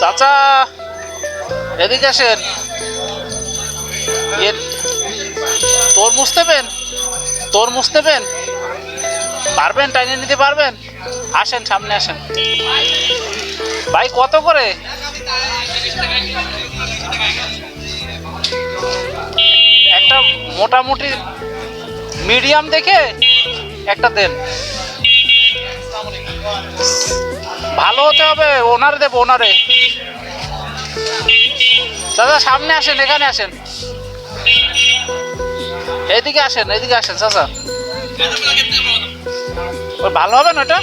চাচা, এদিকে আসেন। এর তরমুজ নেবেন? তরমুজ নেবেন? পারবেন, টাইনে নিতে পারবেন? আসেন, সামনে আসেন। ভাই, কত করে? একটা মোটামুটি মিডিয়াম দেখে একটা দেন। ভালো হতে হবে, ওনারে দেবো, ওনারে। চাচা, সামনে আসেন, এখানে আসেন। এদিকে আসেন এইদিকে আসেন, চাচা। ওই ভালো হবে না ওটা?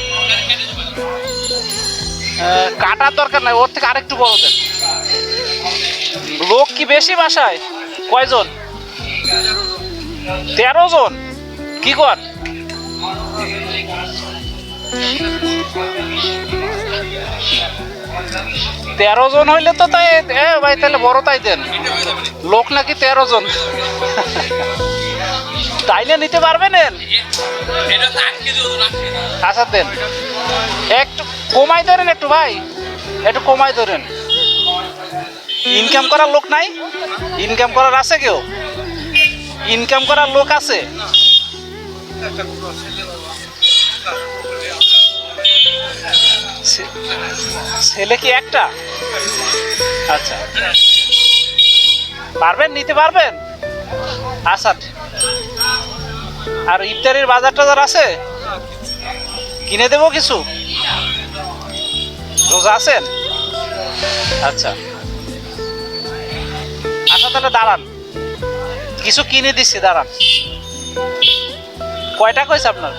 কাটার দরকার নাই, ওর থেকে আরেকটু বড় দেন। লোক কি বেশি বাসায়? কয়জন? তেরো জন? কি কর? তেরো জন হইলে তো তাই, এ ভাই, তাহলে বড় তাই দেন। লোক নাকি তেরো জন। তাইলে নিতে পারবেন? আচ্ছা দেন। একটু কমাই ধরেন একটু, ভাই। একটু কমাই ধরেন। ইনকাম করার লোক নাই? ইনকাম করার আছে কেউ? ইনকাম করার লোক আছে? ছেলে কি একটা? আচ্ছা। পারবেন? নিতে পারবেন? আচ্ছা। আর ইফতারির বাজার টাজার আছে? কিনে দেবো কিছু? রোজা আছেন আচ্ছা। আচ্ছা তাহলে দাঁড়ান। কিছু কিনে দিচ্ছি, দাঁড়ান। কয়টা কইছে আপনার?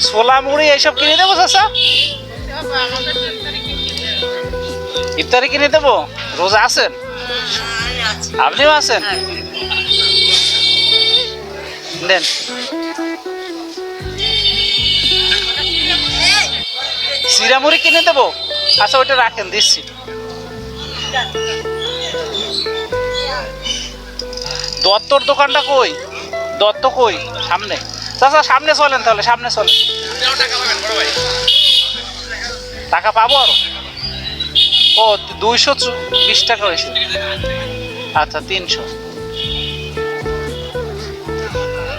ছোলা মুড়ি এইসব কিনে দেবো, চাচা? ইফতারি কিনে দেবো? রোজা আছেন? আপনিও আছেন? দেন। সিরা মুড়ি কিনে দেবো? আচ্ছা ওইটা রাখেন, দিচ্ছি। দত্তর দোকানটা কই? দত্ত কই? সামনে। চাচা, সামনে চলেন তাহলে, সামনে চলেন। টাকা পাবো ও, দুইশো বিশ টাকা হয়েছে। আচ্ছা তিনশো।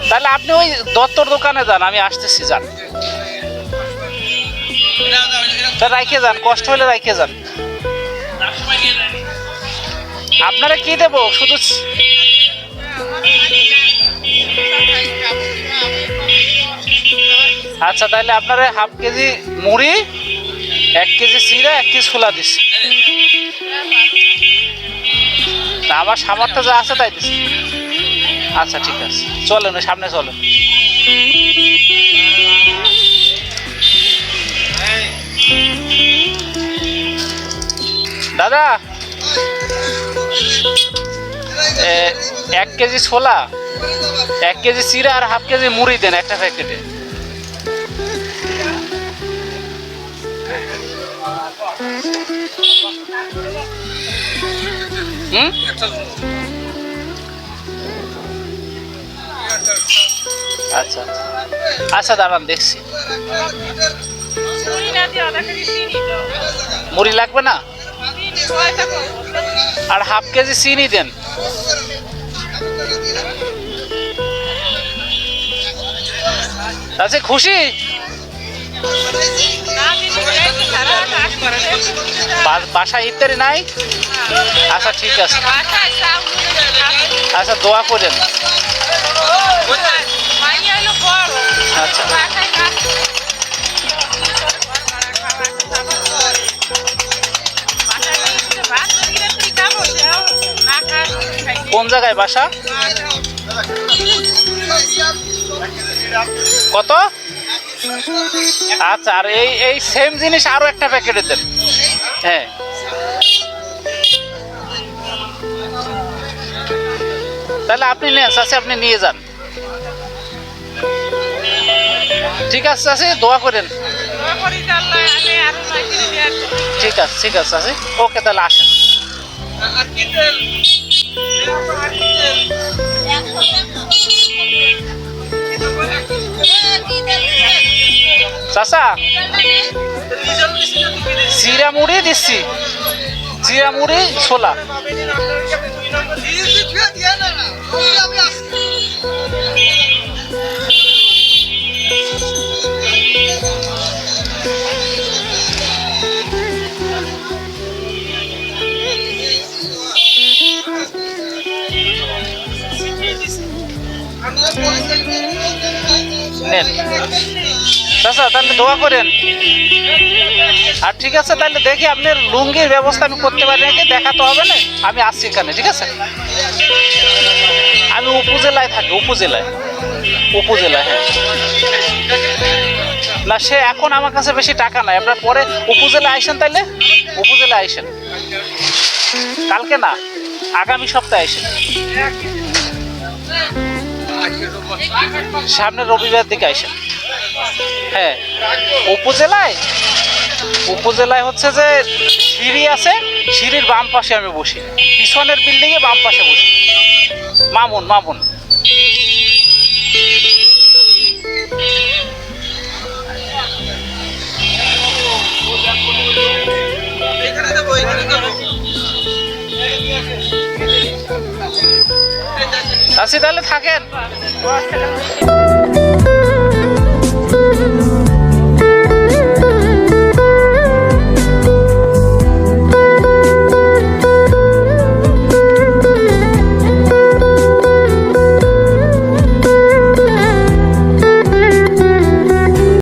তাহলে আপনি ওই দত্তর দোকানে যান, আমি আসতেছি, যান। রাইখে যান, কষ্ট হলে রাইখে যান। আপনারা কি দেবো? শুধু আচ্ছা তাহলে আপনারা হাফ কেজি মুড়ি, এক কেজি চিরা এক কেজি ছোলা দিচ্ছি। আমার সামর্থ্য যা আছে তাই দিচ্ছি। আচ্ছা ঠিক আছে। চলেন সামনে চলেন। দাদা এক কেজি ছোলা, এক কেজি চিরা আর হাফ কেজি মুড়ি দেন একটা প্যাকেটে হুম? আচ্ছা আচ্ছা। দাঁড়ান দেখছি। মুড়ি লাগবে না? আর হাফ কেজি চিনি দেন। আচ্ছা খুশি? বাসায় ইফতারি নাই? আচ্ছা ঠিক আছে। আচ্ছা দোয়া করেন। আচ্ছা। কোন জায়গায় বাসা? কত? আচ্ছা আর এই এই সেম জিনিস আরও একটা প্যাকেটে দেন। হ্যাঁ। তাহলে আপনি নেন চাষি আপনি নিয়ে যান। ঠিক আছে চাষি দোয়া করেন। ঠিক আছে ঠিক আছে চাষি ওকে, তাহলে আসেন। একশো টাকা। চাচা চিরা মুড়ি দিচ্ছি। চিরা মুড়ি ছোলা। নেন। চাচা, তাহলে দোয়া করেন। আর ঠিক আছে, তাহলে দেখি আপনার লুঙ্গির ব্যবস্থা আমি করতে পারি নাকি, দেখা তো হবে না। আমি আসছি এখানে, ঠিক আছে? আমি উপজেলায় থাকি, উপজেলায়। উপজেলায় হ্যাঁ। না, সে এখন আমার কাছে বেশি টাকা নাই। আপনার পরে উপজেলায় আইসেন তাইলে? উপজেলায় আইসেন। কালকে না, আগামী সপ্তাহে আইসেন। সামনে রবিবার দিকে আইসেন হ্যাঁ উপজেলায়? উপজেলায় হচ্ছে যে সিঁড়ি আছে, সিঁড়ির বাম পাশে আমি বসি। পিছনের বিল্ডিং এ বাম পাশে বসি। মামুন মামুন। আসি তাহলে থাকেন।